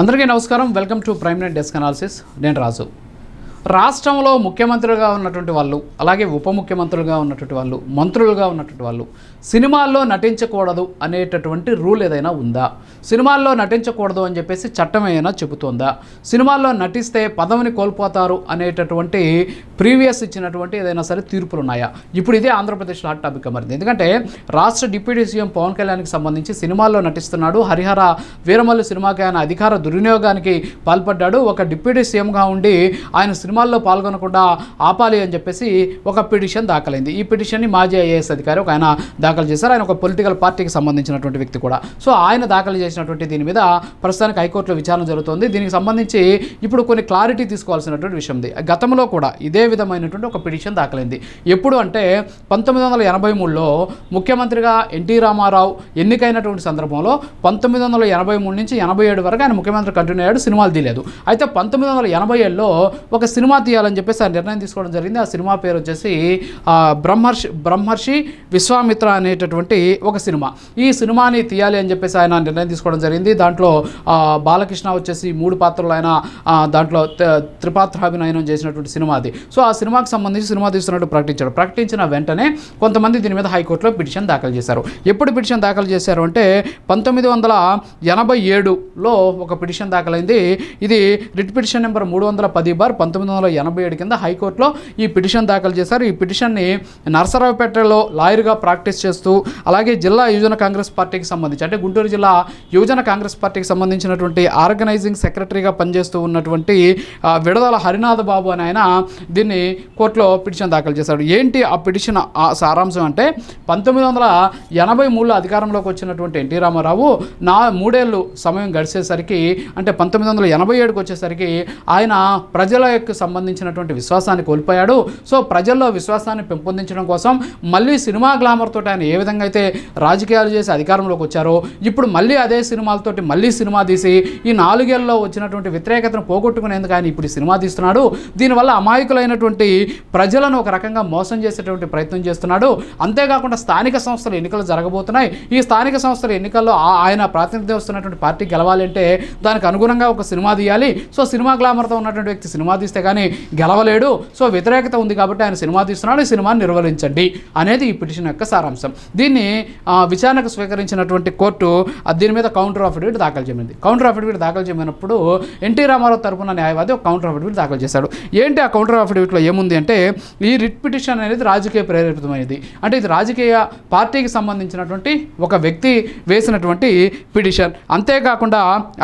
అందరికీ నమస్కారం. Welcome to prime net desk analysis. నేను రాజు. రాష్ట్రంలో ముఖ్యమంత్రులుగా ఉన్నటువంటి వాళ్ళు అలాగే ఉప ముఖ్యమంత్రులుగా ఉన్నటువంటి వాళ్ళు మంత్రులుగా ఉన్నటువంటి వాళ్ళు సినిమాల్లో నటించకూడదు అనేటటువంటి రూల్ ఏదైనా ఉందా? సినిమాల్లో నటించకూడదు అని చెప్పేసి చట్టం ఏమైనా చెబుతోందా? సినిమాల్లో నటిస్తే పదవిని కోల్పోతారు అనేటటువంటి ప్రీవియస్ ఇచ్చినటువంటి ఏదైనా సరే తీర్పులు ఉన్నాయా ఇప్పుడు ఇదే ఆంధ్రప్రదేశ్లో హాట్ టాపిక్ మారింది ఎందుకంటే రాష్ట్ర డిప్యూటీ సీఎం పవన్ కళ్యాణ్కి సంబంధించి సినిమాల్లో నటిస్తున్నాడు. హరిహర వీరమల్లు సినిమాకి ఆయన అధికార దుర్వినియోగానికి పాల్పడ్డాడు. ఒక డిప్యూటీ సీఎంగా ఉండి ఆయన సినిమాల్లో పాల్గొనకుండా ఆపాలి అని చెప్పేసి ఒక పిటిషన్ దాఖలైంది. ఈ పిటిషన్ని మాజీ ఐఏఎస్ అధికారి ఒక ఆయన దాఖలు చేశారు. ఆయన ఒక పొలిటికల్ పార్టీకి సంబంధించినటువంటి వ్యక్తి కూడా. సో ఆయన దాఖలు చేసి చేసినటువంటి దీని మీద ప్రస్తుతానికి హైకోర్టులో విచారణ జరుగుతోంది. దీనికి సంబంధించి ఇప్పుడు కొన్ని క్లారిటీ తీసుకోవాల్సినటువంటి విషయం ఉంది. గతంలో కూడా ఇదే విధమైనటువంటి ఒక పిటిషన్ దాఖలైంది. ఎప్పుడు అంటే పంతొమ్మిది వందల ఎనభై మూడులో ముఖ్యమంత్రిగా ఎన్టీ రామారావు ఎన్నికైనటువంటి సందర్భంలో పంతొమ్మిది వందల ఎనభై మూడు నుంచి ఎనభై ఏడు వరకు ఆయన ముఖ్యమంత్రి కంటిన్యూ అయ్యాడు సినిమాలు తీయలేదు. అయితే పంతొమ్మిది వందల ఎనభై ఏడులో ఒక సినిమా తీయాలని చెప్పేసి ఆ నిర్ణయం తీసుకోవడం జరిగింది. ఆ సినిమా పేరు వచ్చేసి బ్రహ్మర్షి బ్రహ్మర్షి విశ్వామిత్ర అనేటటువంటి ఒక సినిమా. ఈ సినిమాని తీయాలి అని చెప్పేసి ఆయన నిర్ణయం తీసుకోవడం జరిగింది. దాంట్లో బాలకృష్ణ వచ్చేసి మూడు పాత్రలు ఆయన దాంట్లో త్రిపాత్రాభినయనం చేసినటువంటి సినిమా అది. సో ఆ సినిమాకి సంబంధించి సినిమా తీస్తున్నట్టు ప్రకటించాడు ప్రకటించిన వెంటనే కొంతమంది దీని మీద హైకోర్టులో పిటిషన్ దాఖలు చేశారు. ఎప్పుడు పిటిషన్ దాఖలు చేశారు అంటే పంతొమ్మిది వందల ఎనభై ఏడులో ఒక పిటిషన్ దాఖలైంది. ఇది రిట్ పిటిషన్ నెంబర్ మూడు వందల పది బార్ పంతొమ్మిది వందల ఎనభై ఏడు కింద హైకోర్టులో ఈ పిటిషన్ దాఖలు చేశారు. ఈ పిటిషన్ని నరసరావుపేటలో లాయర్గా ప్రాక్టీస్ చేస్తూ అలాగే జిల్లా యువజన కాంగ్రెస్ పార్టీకి సంబంధించి అంటే గుంటూరు జిల్లా యువజన కాంగ్రెస్ పార్టీకి సంబంధించినటువంటి ఆర్గనైజింగ్ సెక్రటరీగా పనిచేస్తూ ఉన్నటువంటి విడదల హరినాథ బాబు అని ఆయన దీన్ని కోర్టులో పిటిషన్ దాఖలు చేశాడు. ఏంటి ఆ పిటిషన్ ఆ సారాంశం అంటే పంతొమ్మిది వందల ఎనభై మూడులో అధికారంలోకి వచ్చినటువంటి ఎన్టీ రామారావు నా మూడేళ్ళు సమయం గడిచేసరికి అంటే పంతొమ్మిది వందల ఎనభై ఏడుకి వచ్చేసరికి ఆయన ప్రజల యొక్క సంబంధించినటువంటి విశ్వాసాన్ని కోల్పోయాడు. సో ప్రజల్లో విశ్వాసాన్ని పెంపొందించడం కోసం మళ్ళీ సినిమా గ్లామర్ తోటి ఆయన ఏ విధంగా అయితే రాజకీయాలు చేసి అధికారంలోకి వచ్చారో ఇప్పుడు మళ్ళీ అదే సినిమాలతోటి మళ్ళీ సినిమా తీసి ఈ నాలుగేళ్ళలో వచ్చినటువంటి వ్యతిరేకతను పోగొట్టుకునేందుకు ఆయన ఇప్పుడు సినిమా తీస్తున్నాడు. దీనివల్ల అమాయకులైనటువంటి ప్రజలను ఒక రకంగా మోసం చేసేటువంటి ప్రయత్నం చేస్తున్నాడు. అంతేకాకుండా స్థానిక సంస్థల ఎన్నికలు జరగబోతున్నాయి. ఈ స్థానిక సంస్థల ఎన్నికల్లో ఆయన ప్రాతినిధ్యం వస్తున్నటువంటి పార్టీ గెలవాలంటే దానికి అనుగుణంగా ఒక సినిమా తీయాలి. సో సినిమా గ్లామర్తో ఉన్నటువంటి వ్యక్తి సినిమా తీస్తే కానీ గెలవలేడు. సో వ్యతిరేకత ఉంది కాబట్టి ఆయన సినిమా తీస్తున్నాడు. ఈ సినిమాని నిర్వహించండి అనేది ఈ పిటిషన్ యొక్క సారాంశం. దీన్ని విచారణకు స్వీకరించినటువంటి కోర్టు దీని మీద కౌంటర్ అఫిడవిట్ దాఖలు చేయమంది కౌంటర్ అఫిడవిట్ దాఖలు చేయమైనప్పుడు ఎన్టీ రామారావు తరపున న్యాయవాది ఒక కౌంటర్ అఫిడవిట్ దాఖలు చేశాడు. ఏంటి ఆ కౌంటర్ అఫిడవిట్లో ఏముంది అంటే ఈ రిట్ పిటిషన్ అనేది రాజకీయ ప్రేరేపితమైనది. అంటే ఇది రాజకీయ పార్టీకి సంబంధించినటువంటి ఒక వ్యక్తి వేసినటువంటి పిటిషన్ అంతేకాకుండా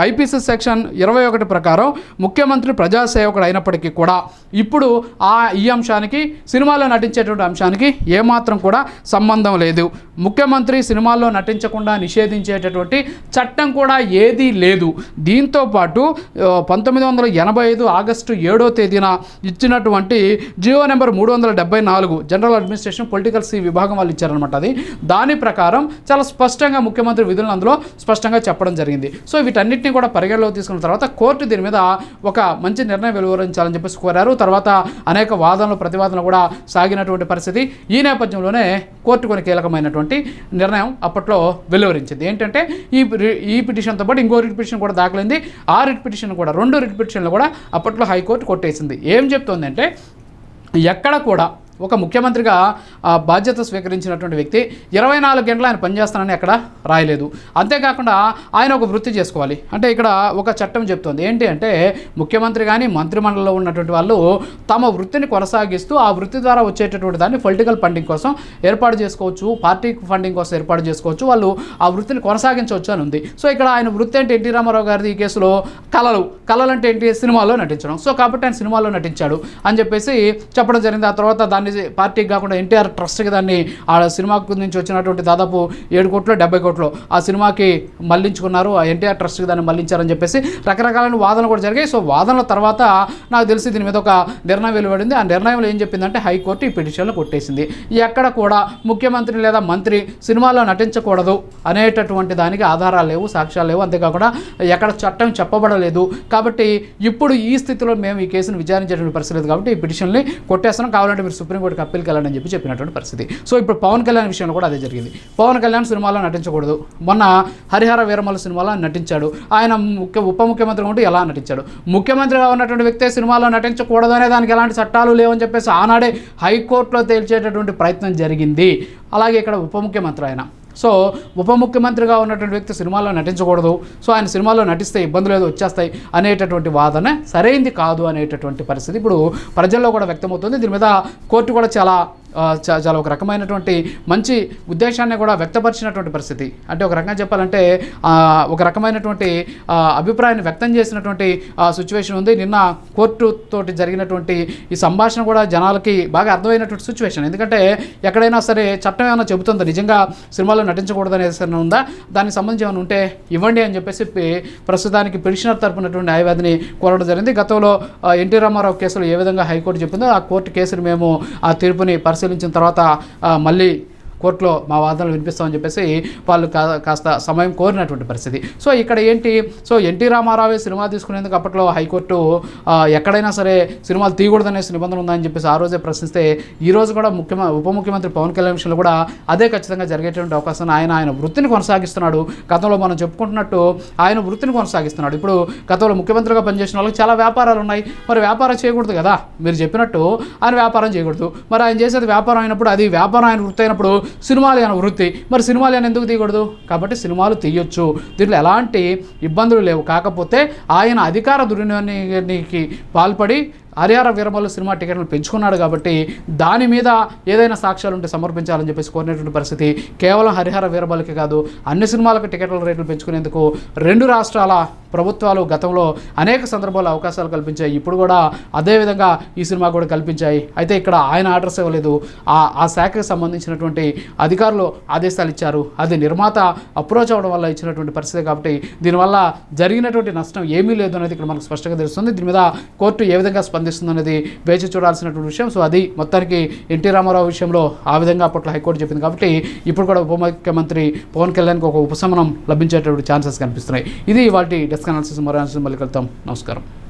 ఐపీసీ సెక్షన్ ఇరవై ఒకటి ప్రకారం ముఖ్యమంత్రి ప్రజాసేవకుడు అయినప్పటికీ కూడా ఇప్పుడు ఆ ఈ అంశానికి సినిమాలో నటించేటువంటి అంశానికి ఏమాత్రం కూడా సంబంధం లేదు. ముఖ్యమంత్రి సినిమాల్లో నటించకుండా నిషేధించేటటువంటి చట్టం కూడా ఏదీ లేదు. దీంతో పాటు పంతొమ్మిది వందల ఎనభై ఐదు ఆగస్టు ఏడో తేదీన ఇచ్చినటువంటి జియో నెంబర్ మూడు వందల డెబ్బై నాలుగు జనరల్ అడ్మినిస్ట్రేషన్ పొలిటికల్ సి విభాగం వాళ్ళు ఇచ్చారనమాట అది. దాని ప్రకారం చాలా స్పష్టంగా ముఖ్యమంత్రి విధులను అందులో స్పష్టంగా చెప్పడం జరిగింది. సో వీటన్నిటిని కూడా పరిగణలోకి తీసుకున్న తర్వాత కోర్టు దీని మీద ఒక మంచి నిర్ణయం వెలువరించాలని చెప్పేసి కోరారు. తర్వాత అనేక వాదనలు ప్రతివాదనలు కూడా సాగినటువంటి పరిస్థితి. ఈ నేపథ్యంలోనే కోర్టు కొన్ని కీలకమైనటువంటి నిర్ణయం అప్పట్లో వెలువరించింది. ఏంటంటే ఈ ఈ పిటిషన్తో పాటు ఇంకో రిట్ పిటిషన్ కూడా దాఖలైంది. ఆ రిట్ పిటిషన్ కూడా రెండు రిట్ పిటిషన్లు కూడా అప్పట్లో హైకోర్టు కొట్టేసింది. ఏం చెప్తోందంటే ఎక్కడ కూడా ఒక ముఖ్యమంత్రిగా బాధ్యత స్వీకరించినటువంటి వ్యక్తి ఇరవై నాలుగు గంటలు ఆయన పనిచేస్తానని ఎక్కడ రాయలేదు. అంతేకాకుండా ఆయన ఒక వృత్తి చేసుకోవాలి. అంటే ఇక్కడ ఒక చట్టం చెప్తోంది. ఏంటి అంటే ముఖ్యమంత్రి కానీ మంత్రిమండలిలో ఉన్నటువంటి వాళ్ళు తమ వృత్తిని కొనసాగిస్తూ ఆ వృత్తి ద్వారా వచ్చేటటువంటి దాన్ని పొలిటికల్ ఫండింగ్ కోసం ఏర్పాటు చేసుకోవచ్చు. పార్టీ ఫండింగ్ కోసం ఏర్పాటు చేసుకోవచ్చు. వాళ్ళు ఆ వృత్తిని కొనసాగించవచ్చు అని ఉంది. సో ఇక్కడ ఆయన వృత్తి అంటే ఎన్టీ రామారావు గారిది ఈ కేసులో కళలు కళలు అంటే ఏంటి? సినిమాలో నటించడం. సో కాబట్టి ఆయన సినిమాలో నటించాడు అని చెప్పేసి చెప్పడం జరిగింది. ఆ తర్వాత దాన్ని పార్టీకి కాకుండా ఎన్టీఆర్ ట్రస్ట్కి దాన్ని ఆ సినిమాకు నుంచి వచ్చినటువంటి దాదాపు ఏడు కోట్లు డెబ్బై కోట్లు ఆ సినిమాకి మళ్ళించుకున్నారు. ఆ ఎన్టీఆర్ ట్రస్ట్కి దాన్ని మళ్ళించారని చెప్పేసి రకరకాలైన వాదనలు కూడా జరిగాయి. సో వాదనల తర్వాత నాకు తెలిసి దీని మీద ఒక నిర్ణయం వెలువడింది. ఆ నిర్ణయంలో ఏం చెప్పిందంటే హైకోర్టు ఈ పిటిషన్లు కొట్టేసింది. ఎక్కడ కూడా ముఖ్యమంత్రి లేదా మంత్రి సినిమాలో నటించకూడదు అనేటటువంటి దానికి ఆధారాలు లేవు సాక్ష్యాలు లేవు. అంతేకాకుండా ఎక్కడ చట్టం చెప్పబడలేదు. కాబట్టి ఇప్పుడు ఈ స్థితిలో మేము ఈ కేసును విచారించేటువంటి పరిస్థితి లేదు కాబట్టి ఈ పిటిషన్ని కొట్టేస్తున్నాం కావాలంటే మీరు సుప్రీం అప్పీల్కి కళ్యాణ్ అని చెప్పి చెప్పినటువంటి పరిస్థితి. సో ఇప్పుడు పవన్ కళ్యాణ్ విషయంలో కూడా అదే జరిగింది. పవన్ కళ్యాణ్ సినిమాలో నటించకూడదు. మొన్న హరిహర వీరమల సినిమాలో నటించాడు. ఆయన ముఖ్య ఉప ముఖ్యమంత్రి ఉంటే ఎలా నటించాడు? ముఖ్యమంత్రిగా ఉన్నటువంటి వ్యక్తే సినిమాలో నటించకూడదు అనే దానికి ఎలాంటి చట్టాలు లేవని చెప్పేసి ఆనాడే హైకోర్టులో తేల్చేటటువంటి ప్రయత్నం జరిగింది. అలాగే ఇక్కడ ఉప ముఖ్యమంత్రి ఆయన. సో ఉప ముఖ్యమంత్రిగా ఉన్నటువంటి వ్యక్తి సినిమాల్లో నటించకూడదు. సో ఆయన సినిమాలో నటిస్తే ఇబ్బందులు ఏదో వచ్చేస్తాయి అనేటటువంటి వాదన సరైంది కాదు అనేటటువంటి పరిస్థితి ఇప్పుడు ప్రజల్లో కూడా వ్యక్తమవుతుంది. దీని మీద కోర్టు కూడా చాలా చాలా ఒక రకమైనటువంటి మంచి ఉద్దేశాన్ని కూడా వ్యక్తపరిచినటువంటి పరిస్థితి. అంటే ఒక రకంగా చెప్పాలంటే ఒక రకమైనటువంటి అభిప్రాయాన్ని వ్యక్తం చేసినటువంటి సిచ్యువేషన్ ఉంది. నిన్న కోర్టు తోటి జరిగినటువంటి ఈ సంభాషణ కూడా జనాలకి బాగా అర్థమైనటువంటి సిచ్యువేషన్ ఎందుకంటే ఎక్కడైనా సరే చట్టం ఏమైనా చెబుతుందా? నిజంగా సినిమాలో నటించకూడదు అనేది ఉందా? దానికి సంబంధించి ఏమైనా ఉంటే ఇవ్వండి అని చెప్పేసి ప్రస్తుతానికి పిటిషనర్ తరపునటువంటి న్యాయవాదిని కోరడం జరిగింది. గతంలో ఎన్టీ రామారావు కేసులో ఏ విధంగా హైకోర్టు చెప్పిందో ఆ కోర్టు కేసును మేము ఆ తీర్పుని పరిశీలించిన తర్వాత మళ్ళీ కోర్టులో మా వాదనలు వినిపిస్తామని చెప్పేసి వాళ్ళు కా- కాస్త సమయం కోరినటువంటి పరిస్థితి. సో ఇక్కడ ఏంటి? సో ఎన్టీ రామారావే సినిమా తీసుకునేందుకు అప్పట్లో హైకోర్టు ఎక్కడైనా సరే సినిమాలు తీయకూడదనే నిబంధన ఉందని చెప్పేసి ఆ రోజే ప్రశ్నిస్తే ఈరోజు కూడా ముఖ్యమ ఉప ముఖ్యమంత్రి పవన్ కళ్యాణ్ విషయంలో కూడా అదే ఖచ్చితంగా జరిగేటువంటి అవకాశం ఆయన ఆయన వృత్తిని కొనసాగిస్తున్నాడు. గతంలో మనం చెప్పుకుంటున్నట్టు ఆయన వృత్తిని కొనసాగిస్తున్నాడు. ఇప్పుడు గతంలో ముఖ్యమంత్రిగా పనిచేసిన వాళ్ళకి చాలా వ్యాపారాలు ఉన్నాయి. మరి వ్యాపారం చేయకూడదు కదా? మీరు చెప్పినట్టు ఆయన వ్యాపారం చేయకూడదు. మరి ఆయన చేసేది వ్యాపారం అయినప్పుడు అది వ్యాపారం ఆయన వృత్తి అయినప్పుడు సినిమాలు ఆయన వృత్తి. మరి సినిమాలు అని ఎందుకు తీయకూడదు? కాబట్టి సినిమాలు తీయొచ్చు. దీంట్లో ఎలాంటి ఇబ్బందులు లేవు. కాకపోతే ఆయన అధికార దుర్వినియోగానికి పాల్పడి హరిహర వీరమల్లు సినిమా టికెట్లు పెంచుకున్నాడు కాబట్టి దాని మీద ఏదైనా సాక్ష్యాలు ఉంటే సమర్పించాలని చెప్పేసి కోరినటువంటి పరిస్థితి కేవలం హరిహర వీరమల్లుకి కాదు అన్ని సినిమాలకు టికెట్ల రేట్లు పెంచుకునేందుకు రెండు రాష్ట్రాల ప్రభుత్వాలు గతంలో అనేక సందర్భాల్లో అవకాశాలు కల్పించాయి. ఇప్పుడు కూడా అదేవిధంగా ఈ సినిమా కూడా కల్పించాయి. అయితే ఇక్కడ ఆయన ఆర్డర్స్ ఇవ్వలేదు. ఆ ఆ శాఖకు సంబంధించినటువంటి అధికారులు ఆదేశాలు ఇచ్చారు. అది నిర్మాత అప్రోచ్ అవ్వడం వల్ల ఇచ్చినటువంటి పరిస్థితి కాబట్టి దీనివల్ల జరిగినటువంటి నష్టం ఏమీ లేదు అనేది ఇక్కడ మనకు స్పష్టంగా తెలుస్తుంది. దీని మీద కోర్టు ఏ విధంగా స్పందిస్తుంది అనేది వేచి చూడాల్సినటువంటి విషయం. సో అది మొత్తానికి ఎన్టీ రామారావు విషయంలో ఆ విధంగా అప్పట్లో హైకోర్టు చెప్పింది. కాబట్టి ఇప్పుడు కూడా ఉప ముఖ్యమంత్రి పవన్ కళ్యాణ్కి ఒక ఉపశమనం లభించేటటువంటి ఛాన్సెస్ కనిపిస్తున్నాయి. ఇది వాటి డెస్క్ అనాలిసిస్ మరో మళ్ళీ కలుద్దాం. నమస్కారం.